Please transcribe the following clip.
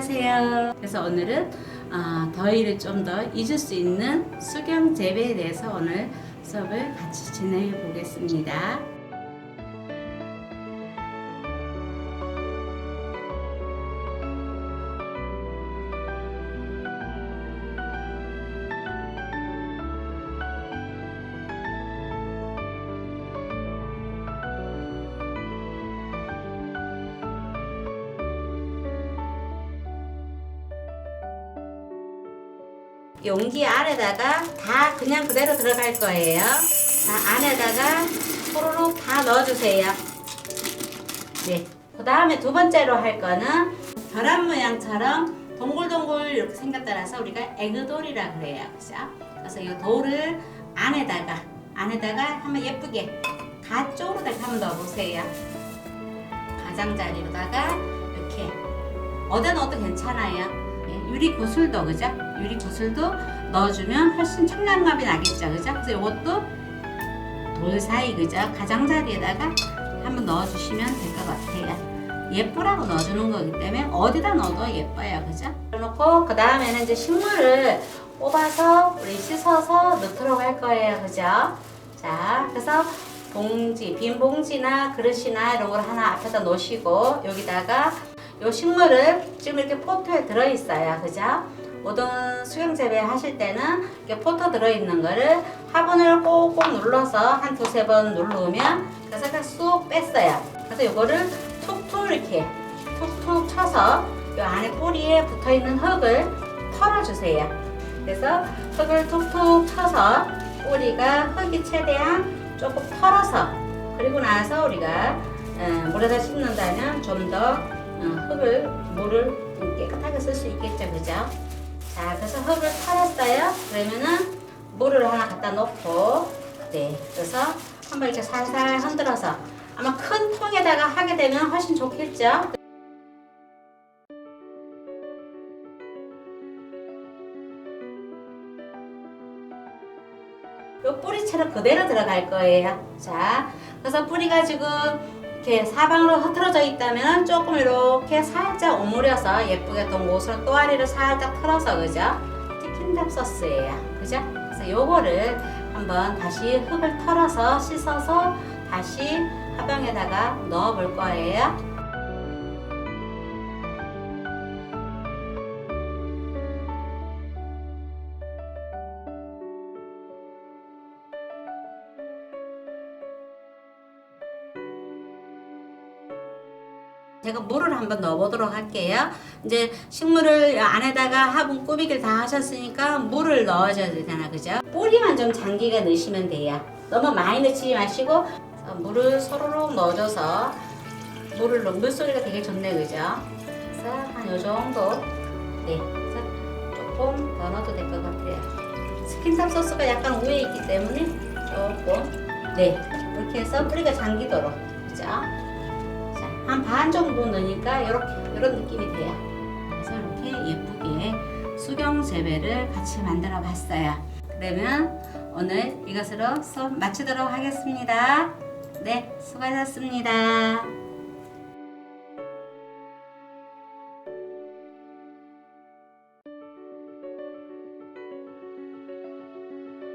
안녕하세요. 그래서 오늘은 아, 더위를 좀 더 잊을 수 있는 수경 재배에 대해서 오늘 수업을 같이 진행해 보겠습니다. 용기 안에다가 다 그냥 그대로 들어갈 거예요. 자, 안에다가 호로록 다 넣어주세요. 네. 그 다음에 두 번째로 할 거는 계란 모양처럼 동글동글 이렇게 생겼다라서 우리가 에그돌이라 그래요. 그죠? 그래서 이 돌을 안에다가, 안에다가 한번 예쁘게 가쪽으로 한번 넣어보세요. 가장자리로다가 이렇게 어디 넣어도 괜찮아요. 예, 유리 구슬도 그죠? 유리 구슬도 넣어주면 훨씬 청량감이 나겠죠, 그죠? 그래서 이것도 돌 사이 그죠? 가장자리에다가 한번 넣어주시면 될 것 같아요. 예쁘라고 넣어주는 거기 때문에 어디다 넣어도 예뻐요, 그죠? 그래놓고 그 다음에는 이제 식물을 뽑아서 우리 씻어서 넣도록 할 거예요, 그죠? 자, 그래서 봉지, 빈 봉지나 그릇이나 이런 걸 하나 앞에다 놓으시고 여기다가 요 식물을 지금 이렇게 포트에 들어있어요. 그죠? 모든 수경 재배 하실 때는 이렇게 포트 들어있는 거를 화분을 꼭꼭 눌러서 한 두세 번 누르면 그래서 그냥 쑥 뺐어요. 그래서 요거를 툭툭 이렇게 툭툭 쳐서 요 안에 뿌리에 붙어 있는 흙을 털어주세요. 그래서 흙을 툭툭 쳐서 뿌리가 흙이 최대한 조금 털어서 그리고 나서 우리가 어, 물에다 심는다면 좀더 어, 흙을 물을 좀 깨끗하게 쓸 수 있겠죠, 그죠? 자, 그래서 흙을 털었어요. 그러면은 물을 하나 갖다 놓고, 네, 그래서 한번 이렇게 살살 흔들어서 아마 큰 통에다가 하게 되면 훨씬 좋겠죠. 요 뿌리채로 그대로 들어갈 거예요. 자, 그래서 뿌리 가 지금 이렇게 사방으로 흐트러져 있다면 조금 이렇게 살짝 오므려서 예쁘게 또 못으로 또아리를 살짝 틀어서 그죠? 치킨답 소스예요. 그죠? 그래서 요거를 한번 다시 흙을 털어서 씻어서 다시 화병에다가 넣어 볼 거예요. 제가 물을 한번 넣어보도록 할게요. 이제 식물을 안에다가 화분 꾸미기를 다 하셨으니까 물을 넣어줘야 되잖아, 그죠? 뿌리만 좀 장기가 넣으시면 돼요. 너무 많이 넣지 마시고 어, 물을 서로록 넣어줘서 물을 넣 물소리가 되게 좋네, 그죠? 그래서 한 요 정도, 네, 조금 더 넣어도 될 것 같아요. 스킨탑 소스가 약간 위에 있기 때문에 조금, 네, 이렇게 해서 뿌리가 잠기도록, 그죠? 한 반 정도 넣으니까 이렇게 이런 느낌이 돼요. 그래서 이렇게 예쁘게 수경 재배를 같이 만들어 봤어요. 그러면 오늘 이것으로 수업 마치도록 하겠습니다. 네, 수고하셨습니다.